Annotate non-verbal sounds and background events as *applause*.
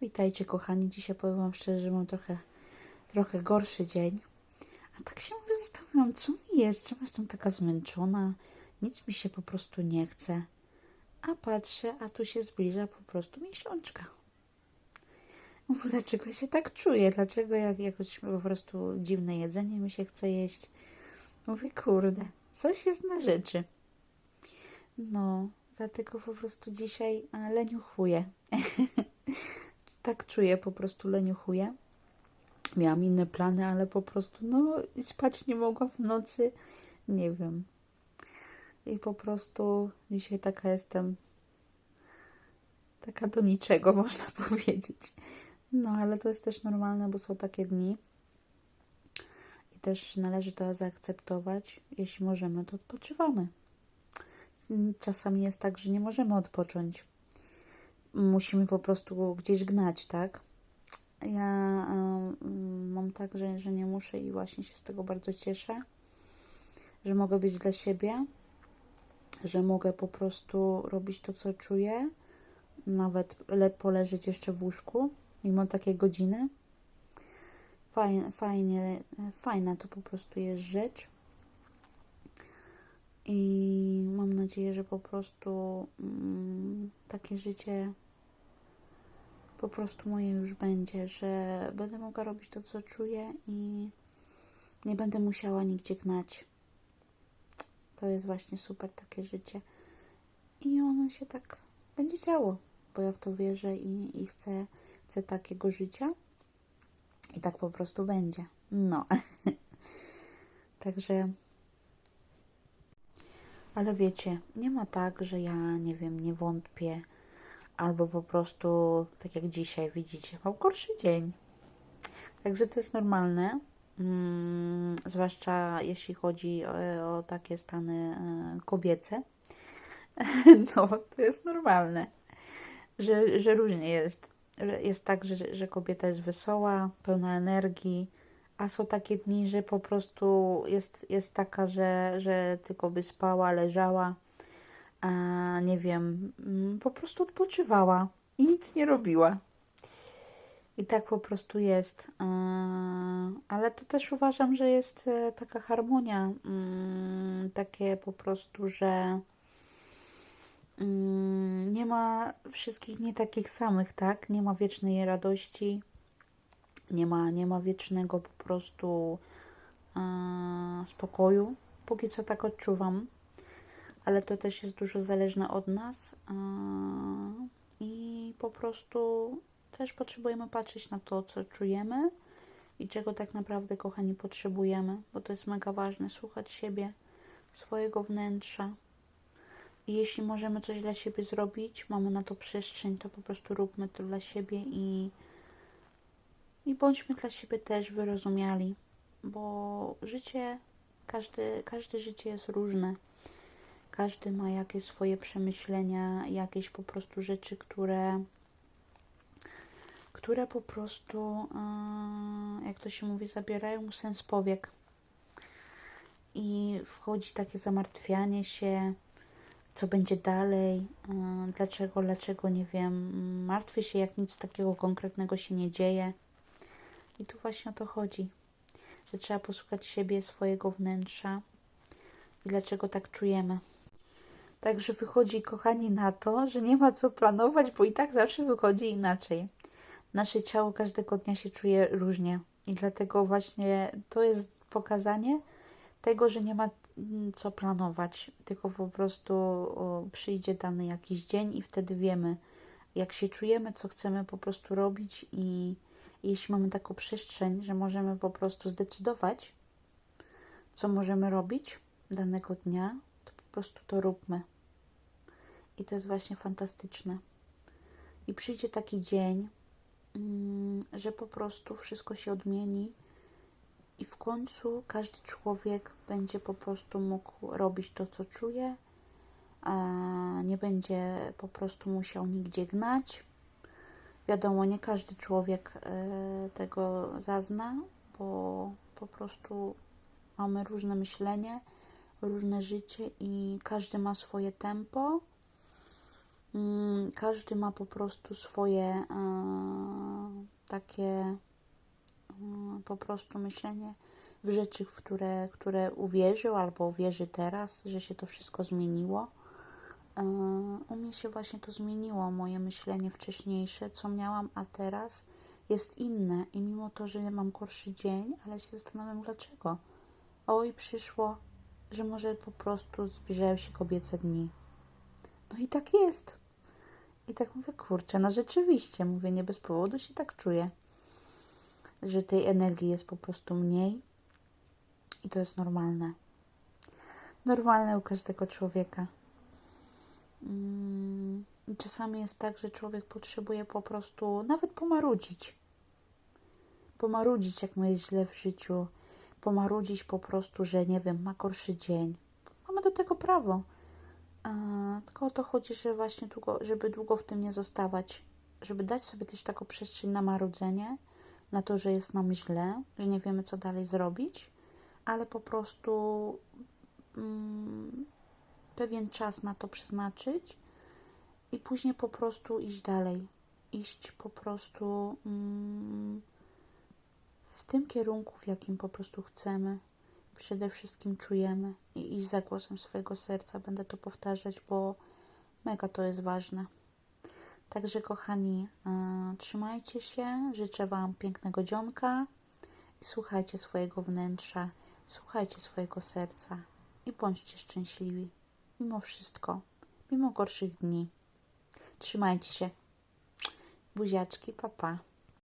Witajcie kochani, dzisiaj powiem Wam szczerze, że mam trochę, trochę gorszy dzień. A tak się mówię, zastanawiam, co mi jest, czemu jestem taka zmęczona, nic mi się po prostu nie chce. A patrzę, a tu się zbliża po prostu miesiączka. Mówię, dlaczego się tak czuję, dlaczego jak jakoś po prostu dziwne jedzenie mi się chce jeść. Mówię, kurde, coś jest na rzeczy. No, dlatego po prostu dzisiaj e, leniuchuję. *laughs* tak czuję, po prostu leniuchuję. Miałam inne plany, ale po prostu, no, spać nie mogłam w nocy. Nie wiem. I po prostu dzisiaj taka jestem. Taka do niczego, *laughs* można powiedzieć. No, ale to jest też normalne, bo są takie dni. I też należy to zaakceptować. Jeśli możemy, to odpoczywamy. Czasami jest tak, że nie możemy odpocząć. Musimy po prostu gdzieś gnać, tak? Ja mam tak, że, że nie muszę i właśnie się z tego bardzo cieszę, że mogę być dla siebie, że mogę po prostu robić to, co czuję, nawet le poleżeć jeszcze w łóżku, mimo takiej godziny. Fajnie, fajnie, fajna to po prostu jest rzecz. I mam nadzieję, że po prostu mm, takie życie po prostu moje już będzie, że będę mogła robić to, co czuję i nie będę musiała nigdzie gnać. To jest właśnie super takie życie. I ono się tak będzie działo, bo ja w to wierzę i, i chcę, chcę takiego życia. I tak po prostu będzie. No. *laughs* Także. Ale wiecie, nie ma tak, że ja nie wiem, nie wątpię, albo po prostu, tak jak dzisiaj widzicie, mam gorszy dzień. Także to jest normalne. Mm, zwłaszcza jeśli chodzi o, o takie stany e, kobiece. *laughs* No, to jest normalne, że, że różnie jest. Jest tak, że, że kobieta jest wesoła, pełna energii, a są takie dni, że po prostu jest, jest taka, że, że tylko by spała, leżała, nie wiem, mm, po prostu odpoczywała i nic nie robiła. I tak po prostu jest. Ale to też uważam, że jest e, taka harmonia, mm, takie po prostu, że mm, nie ma wszystkich nie takich samych, tak? Nie ma wiecznej radości, nie ma, nie ma wiecznego po prostu spokoju. Póki co tak odczuwam, ale to też jest dużo zależne od nas i po prostu też potrzebujemy patrzeć na to, co czujemy i czego tak naprawdę, kochani, potrzebujemy, bo to jest mega ważne, słuchać siebie, swojego wnętrza. I jeśli możemy coś dla siebie zrobić, mamy na to przestrzeń, to po prostu róbmy to dla siebie i, i bądźmy dla siebie też wyrozumiali, bo życie, każde, każde życie jest różne. Każdy ma jakieś swoje przemyślenia, jakieś po prostu rzeczy, które które po prostu, jak to się mówi, zabierają mu sens powiek. I wchodzi takie zamartwianie się, co będzie dalej, dlaczego, dlaczego, nie wiem, martwię się, jak nic takiego konkretnego się nie dzieje. I tu właśnie o to chodzi, że trzeba posłuchać siebie, swojego wnętrza i dlaczego tak czujemy. Także wychodzi, kochani, na to, że nie ma co planować, bo i tak zawsze wychodzi inaczej nasze ciało każdego dnia się czuje różnie. I dlatego właśnie to jest pokazanie tego, że nie ma mm, co planować, tylko po prostu przyjdzie dany jakiś dzień i wtedy wiemy, jak się czujemy, co chcemy po prostu robić i jeśli mamy taką przestrzeń, że możemy po prostu zdecydować, co możemy robić danego dnia, to po prostu to róbmy. I to jest właśnie fantastyczne. I przyjdzie taki dzień, Mm, że po prostu wszystko się odmieni i w końcu każdy człowiek będzie po prostu mógł robić to, co czuje, a nie będzie po prostu musiał nigdzie gnać. Wiadomo, nie każdy człowiek e, tego zazna, bo po prostu mamy różne myślenie, różne życie i każdy ma swoje tempo Każdy ma po prostu swoje e, takie e, po prostu myślenie w rzeczy, w które, które uwierzył albo uwierzy teraz, że się to wszystko zmieniło. E, U mnie się właśnie to zmieniło, moje myślenie wcześniejsze, co miałam, a teraz jest inne. I mimo to, że mam gorszy dzień, ale się zastanawiam dlaczego. Oj, przyszło, że może po prostu zbliżają się kobiece dni. No i tak jest. I tak mówię, kurczę, no rzeczywiście, mówię, nie bez powodu się tak czuję, że tej energii jest po prostu mniej i to jest normalne. Normalne u każdego człowieka. Mm, czasami jest tak, że człowiek potrzebuje po prostu nawet pomarudzić. Pomarudzić, jak mu jest źle w życiu. Pomarudzić po prostu, że nie wiem, ma gorszy dzień. Mamy do tego prawo. Tylko o to chodzi, że właśnie długo, żeby długo w tym nie zostawać. Żeby dać sobie też taką przestrzeń na marudzenie, na to, że jest nam źle, że nie wiemy, co dalej zrobić, ale po prostu mm, pewien czas na to przeznaczyć i później po prostu iść dalej. Iść po prostu mm, w tym kierunku, w jakim po prostu chcemy. Przede wszystkim czujemy i iść za głosem swojego serca. Będę to powtarzać, bo mega to jest ważne. Także, kochani, yy, trzymajcie się. Życzę Wam pięknego dzionka i słuchajcie swojego wnętrza, słuchajcie swojego serca i bądźcie szczęśliwi. Mimo wszystko, mimo gorszych dni. Trzymajcie się. Buziaczki, papa. Pa.